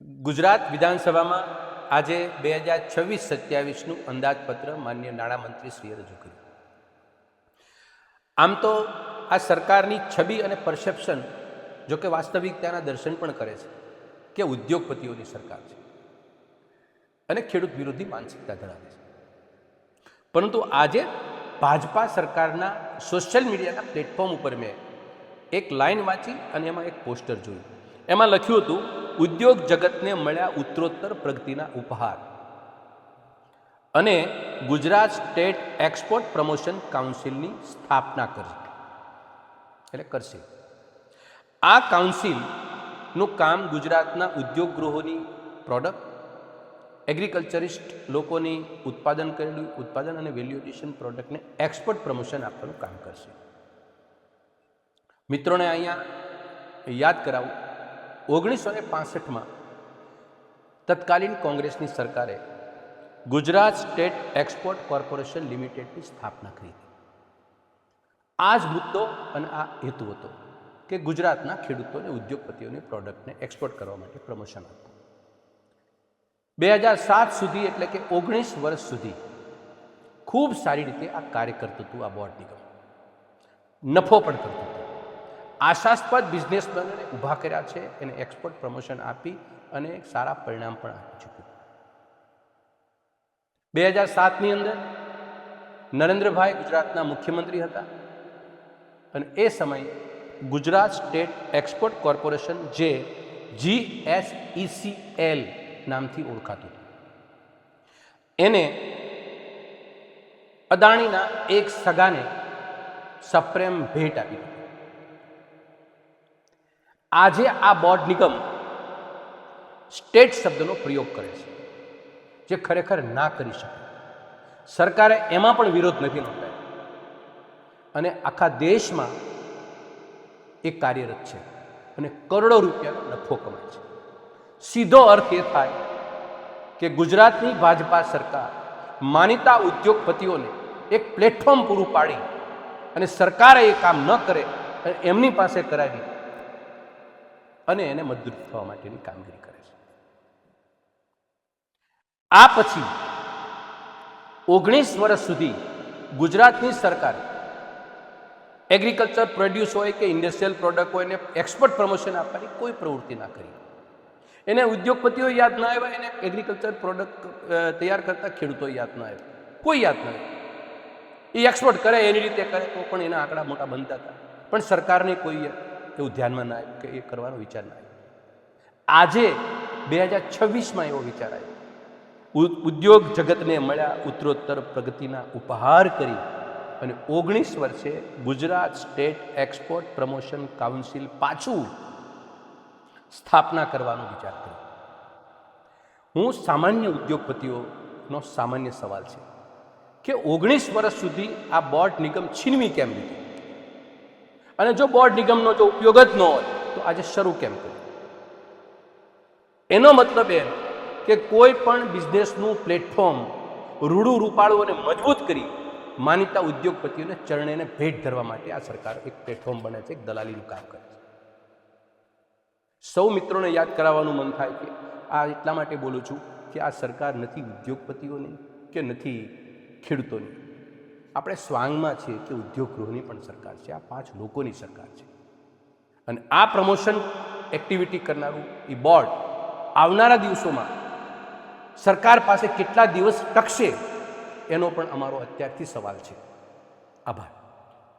ગુજરાત વિધાનસભામાં આજે બે હજાર છવ્વીસ સત્યાવીસનું અંદાજપત્ર માન્ય નાણામંત્રીશ્રીએ રજૂ કર્યું. આમ તો આ સરકારની છબી અને પરસેપ્શન જો કે વાસ્તવિકતાના દર્શન પણ કરે છે કે ઉદ્યોગપતિઓની સરકાર છે અને ખેડૂત વિરોધી માનસિકતા ધરાવે છે. પરંતુ આજે ભાજપા સરકારના સોશિયલ મીડિયાના પ્લેટફોર્મ ઉપર મેં એક લાઈન વાંચી અને એમાં એક પોસ્ટર જોયું. એમાં લખ્યું હતું ઉદ્યોગ જગતને મળ્યા ઉત્તરોત્તર પ્રગતિના ઉપહાર. અને ગુજરાત સ્ટેટ એક્સપોર્ટ પ્રમોશન કાઉન્સિલની સ્થાપના કરશે એટલે કરશે. આ કાઉન્સિલનું કામ ગુજરાતના ઉદ્યોગ ગૃહોની પ્રોડક્ટ, એગ્રીકલ્ચરિસ્ટ લોકોની ઉત્પાદન કરેલું ઉત્પાદન અને વેલ્યુ એડિશન પ્રોડક્ટને એક્સપોર્ટ પ્રમોશન આપવાનું કામ કરશે. મિત્રોને અહીંયા યાદ કરાવું. ઓગણીસો ને પાસઠમાં તત્કાલીન કોંગ્રેસની સરકારે ગુજરાત સ્ટેટ એક્સપોર્ટ કોર્પોરેશન લિમિટેડની સ્થાપના કરી આ જ મુદ્દો અને આ હેતુ હતો કે ગુજરાતના ખેડૂતોને, ઉદ્યોગપતિઓની પ્રોડક્ટને એક્સપોર્ટ કરવા માટે પ્રમોશન આપવું. બે હજાર સાત સુધી એટલે કે ઓગણીસ વર્ષ સુધી ખૂબ સારી રીતે આ કાર્ય કરતું હતું આ બોર્ડ નિગમ. નફો પણ કરતું હતું. આશાસ્પદ બિઝનેસમેનોને ઊભા કર્યા છે, એને એક્સપોર્ટ પ્રમોશન આપી અને સારા પરિણામ પણ આપી ચૂક્યું. બે હજાર સાતની અંદર નરેન્દ્રભાઈ ગુજરાતના મુખ્યમંત્રી હતા અને એ સમયે ગુજરાત સ્ટેટ એક્સપોર્ટ કોર્પોરેશન જે જીએસઈસીએલ નામથી ઓળખાતું હતું. એને અદાણીના એક સગાને સપ્રેમ ભેટ આપી હતી. આજે આ બોર્ડ નિગમ સ્ટેટ શબ્દનો પ્રયોગ કરે છે, જે ખરેખર ના કરી શકે. સરકારે એમાં પણ વિરોધ નથી નોંધાયો. અને આખા દેશમાં એ કાર્યરત છે અને કરોડો રૂપિયાનો નફો કમાય છે. સીધો અર્થ એ થાય કે ગુજરાતની ભાજપા સરકાર માનીતા ઉદ્યોગપતિઓને એક પ્લેટફોર્મ પૂરું પાડી અને સરકારે એ કામ ન કરે એમની પાસે કરાવી અને એને મદદરૂપ થવા માટેની કામગીરી કરે છે. આ પછી ઓગણીસ વર્ષ સુધી ગુજરાતની સરકાર એગ્રીકલ્ચર પ્રોડ્યુસ હોય કે ઇન્ડસ્ટ્રીયલ પ્રોડક્ટ હોય એને એક્સપોર્ટ પ્રમોશન આપવાની કોઈ પ્રવૃત્તિ ના કરી. એને ઉદ્યોગપતિઓ યાદ ના આવ્યા, એને એગ્રીકલ્ચર પ્રોડક્ટ તૈયાર કરતા ખેડૂતો યાદ ના આવ્યા. કોઈ યાદ ના આવ્યું. એ એક્સપોર્ટ કરે, એની રીતે કરે તો પણ એના આંકડા મોટા બનતા હતા. પણ સરકારને કોઈ એવું ધ્યાનમાં ના કે એ કરવાનો વિચાર ના આવ્યો. આજે બે હજાર છવ્વીસમાં એવો વિચાર આવ્યો. ઉદ્યોગ જગતને મળ્યા ઉત્તરોત્તર પ્રગતિના ઉપહાર કરી અને ઓગણીસ વર્ષે Gujarat state export promotion council પાછું સ્થાપના કરવાનો વિચાર કર્યો. હું સામાન્ય ઉદ્યોગપતિઓનો સામાન્ય સવાલ છે કે ઓગણીસ વર્ષ સુધી આ બોર્ડ નિગમ છીનવી કેમ લીધું? અને જો બોર્ડ નિગમનો જો ઉપયોગ જ ન હોય, તો આજે શરૂ કેમ કર્યું એનો મતલબ એ કે કોઈ પણ બિઝનેસનું પ્લેટફોર્મ રૂડું રૂપાળું અને મજબૂત કરી માનીતા ઉદ્યોગપતિઓને ચરણેને ભેટ ધરવા માટે આ સરકાર એક પ્લેટફોર્મ બને છે, એક દલાલીનું કામ કરે છે. સૌ મિત્રોને યાદ કરાવવાનું મન થાય કે આ એટલા માટે બોલું છું કે આ સરકાર નથી ઉદ્યોગપતિઓની કે નથી ખેડૂતોની. આપણે સ્વાંગમાં છીએ કે ઉદ્યોગ ગૃહની પણ સરકાર છે. આ પાંચ લોકોની સરકાર છે. અને આ પ્રમોશન એક્ટિવિટી કરનારું એ બોર્ડ આવનારા દિવસોમાં સરકાર પાસે કેટલા દિવસ ટકશે એનો પણ અમારો અત્યારથી સવાલ છે. આભાર.